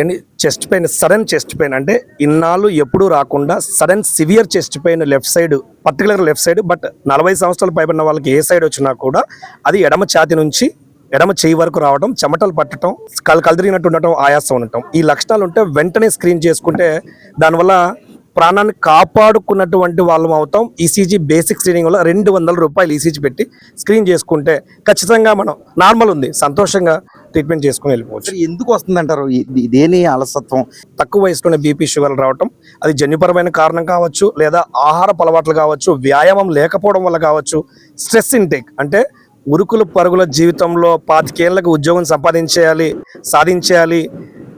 And chest pain sudden chest pain అంటే ఇన్నాళ్ళు ఎప్పుడూ రాకుండా sudden severe chest pain left side particular left side but నలభై సంవత్సరాలు పైబడిన వాళ్ళకి ఏ సైడ్ వచ్చినా కూడా అది ఎడమ ఛాతి నుంచి ఎడమ చేయి వరకు రావడం చెమటలు పట్టడం కళ్ళు కలదిరిగినట్టు ఉండటం ఆయాసం ఉండటం. ఈ లక్షణాలు ఉంటే వెంటనే స్క్రీన్ చేసుకుంటే దానివల్ల ప్రాణాన్ని కాపాడుకున్నటువంటి వాళ్ళం అవుతాం. ఈసీజీ బేసిక్ స్క్రీనింగ్ వల్ల రెండు వందల రూపాయలు ఈసీజీ పెట్టి స్క్రీన్ చేసుకుంటే ఖచ్చితంగా మనం నార్మల్ ఉంది సంతోషంగా ట్రీట్మెంట్ చేసుకుని వెళ్ళిపోవచ్చు. ఎందుకు వస్తుంది అంటారు దేని అలసత్వం? తక్కువ వయసులోనే బీపీ షుగర్ రావటం అది జన్యుపరమైన కారణం కావచ్చు లేదా ఆహార అలవాట్లు కావచ్చు వ్యాయామం లేకపోవడం వల్ల కావచ్చు స్ట్రెస్ ఇంటేక్ అంటే ఉరుకులు పరుగుల జీవితంలో పాతికేళ్ళకు ఉద్యోగం సంపాదించేయాలి సాధించేయాలి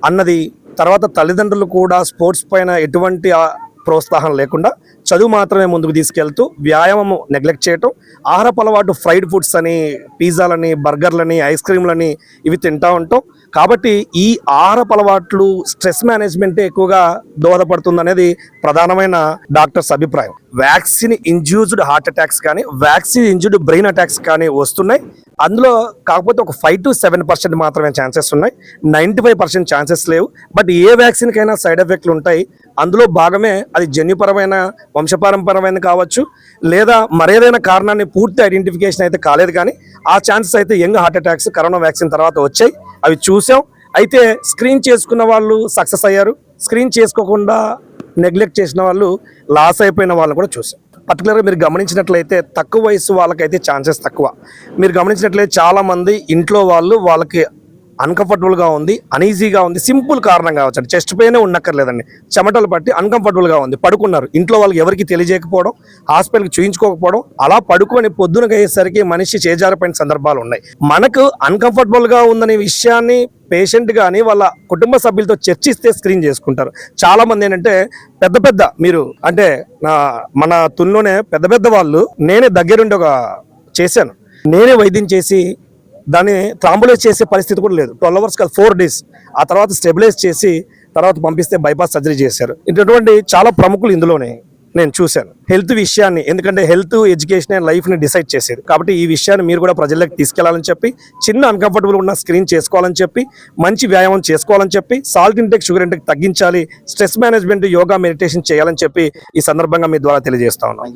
అన్నది తర్వాత తల్లిదండ్రులు కూడా స్పోర్ట్స్ పైన ఎటువంటి ప్రోత్సాహం లేకుండా చదువు మాత్రమే ముందుకు తీసుకెళ్తూ వ్యాయామం నెగ్లెక్ట్ చేయటం ఆహారపు అలవాటు ఫ్రైడ్ ఫుడ్స్ అని పిజ్జాలని బర్గర్లని ఐస్ క్రీమ్లని ఇవి తింటూ ఉంటాం. కాబట్టి ఈ ఆహారపు అలవాట్లు స్ట్రెస్ మేనేజ్మెంటే ఎక్కువగా దోహదపడుతుంది అనేది ప్రధానమైన డాక్టర్స్ అభిప్రాయం. వ్యాక్సిన్ ఇంజ్యూజ్డ్ హార్ట్ అటాక్స్ కానీ వ్యాక్సిన్ ఇంజ్యూర్డ్ బ్రెయిన్ అటాక్స్ కానీ వస్తున్నాయి. అందులో కాకపోతే ఒక ఫైవ్ టు సెవెన్ పర్సెంట్ మాత్రమే ఛాన్సెస్ ఉన్నాయి. నైంటీ ఫైవ్ పర్సెంట్ ఛాన్సెస్ లేవు. బట్ ఏ వ్యాక్సిన్కైనా సైడ్ ఎఫెక్ట్లు ఉంటాయి. అందులో భాగమే అది జన్యుపరమైన వంశపారంపరమైన కావచ్చు లేదా మరేదైనా కారణాన్ని పూర్తి ఐడెంటిఫికేషన్ అయితే కాలేదు కానీ ఆ ఛాన్సెస్ అయితే young heart attacks corona vaccine తర్వాత వచ్చాయి. అవి చూసాం. అయితే స్క్రీన్ చేసుకున్న వాళ్ళు సక్సెస్ అయ్యారు. స్క్రీన్ చేసుకోకుండా నెగ్లెక్ట్ చేసిన వాళ్ళు లాస్ అయిపోయిన వాళ్ళని కూడా చూసాం. పర్టికులర్గా మీరు గమనించినట్లయితే తక్కువ వయసు వాళ్ళకైతే ఛాన్సెస్ తక్కువ. మీరు గమనించినట్లయితే చాలామంది ఇంట్లో వాళ్ళు వాళ్ళకి అన్కంఫర్టబుల్గా ఉంది అనీజీగా ఉంది సింపుల్ కారణం కావచ్చు. చెస్ట్ పెయినే ఉండక్కర్లేదండి. చెమటలు పట్టి అన్కంఫర్టబుల్గా ఉంది. పడుకున్నారు. ఇంట్లో వాళ్ళకి ఎవరికి తెలియజేయకపోవడం హాస్పిటల్కి చూయించుకోకపోవడం అలా పడుకొని పొద్దునకి అయ్యేసరికి మనిషి చేజారిపోయిన సందర్భాలు ఉన్నాయి. మనకు అన్కంఫర్టబుల్గా ఉందనే విషయాన్ని పేషెంట్ కానీ వాళ్ళ కుటుంబ సభ్యులతో చర్చిస్తే స్క్రీన్ చేసుకుంటారు. చాలామంది ఏంటంటే పెద్ద పెద్ద మీరు అంటే నా మన తుల్లోనే పెద్ద పెద్ద వాళ్ళు నేనే దగ్గరుండి ఒక చేశాను. నేనే వైద్యం చేసి దాన్ని ట్రాంబులైజ్ చేసే పరిస్థితి కూడా లేదు. ట్వెల్వ్ అవర్స్ కాదు ఫోర్ డేస్. ఆ తర్వాత స్టెబిలైజ్ చేసి తర్వాత పంపిస్తే బైపాస్ సర్జరీ చేశారు. ఇటువంటి చాలా ప్రముఖులు ఇందులోనే నేను చూశాను. హెల్త్ విషయాన్ని ఎందుకంటే హెల్త్ ఎడ్యుకేషన్ లైఫ్ని డిసైడ్ చేసేది. కాబట్టి ఈ విషయాన్ని మీరు కూడా ప్రజలకు తీసుకెళ్ళాలని చెప్పి చిన్న అన్కంఫర్టబుల్ ఉన్న స్క్రీన్ చేసుకోవాలని చెప్పి మంచి వ్యాయామం చేసుకోవాలని చెప్పి సాల్ట్ ఇంటెక్ షుగర్ ఇంటెక్ తగ్గించాలి స్ట్రెస్ మేనేజ్మెంట్ యోగా మెడిటేషన్ చేయాలని చెప్పి ఈ సందర్భంగా మీ ద్వారా తెలియజేస్తా ఉన్నాను